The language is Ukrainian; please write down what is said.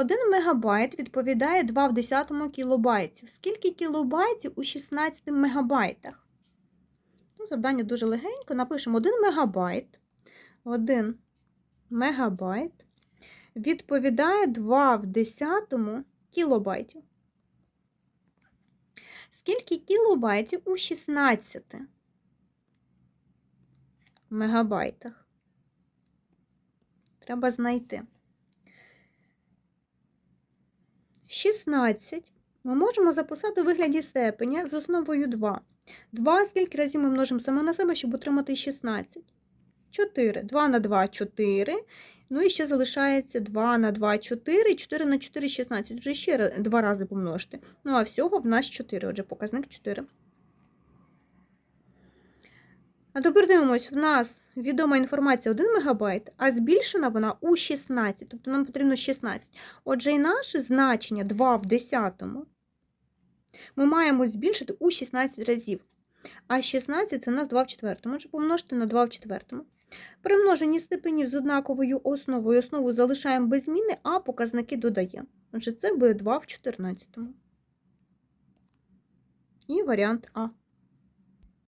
1 мегабайт відповідає 2 в 10 кілобайтів. Скільки кілобайтів у 16 мегабайтах? Ну, завдання дуже легенько. Напишемо 1 мегабайт. 1 мегабайт відповідає 2 в 10 кілобайтів. Скільки кілобайтів у 16 мегабайтах? Треба знайти. 16 ми можемо записати у вигляді степеня з основою 2. 2 скільки разів ми множимо саме на себе, щоб отримати 16? 4. 2 на 2 – 4. Ну і ще залишається 2 на 2 – 4, 4 на 4 – 16. Вже ще два рази помножити. Ну, а всього в нас 4, отже, показник 4. А тепер дивимось, в нас відома інформація 1 МБ, а збільшена вона у 16, тобто нам потрібно 16. Отже, і наше значення 2 в 10 ми маємо збільшити у 16 разів. А 16 це у нас 2 в 4. Отже, помножити на 2 в 4. При множенні степенів з однаковою основою основу залишаємо без зміни, а показники додаємо. Отже, це буде 2 в 14. І варіант А.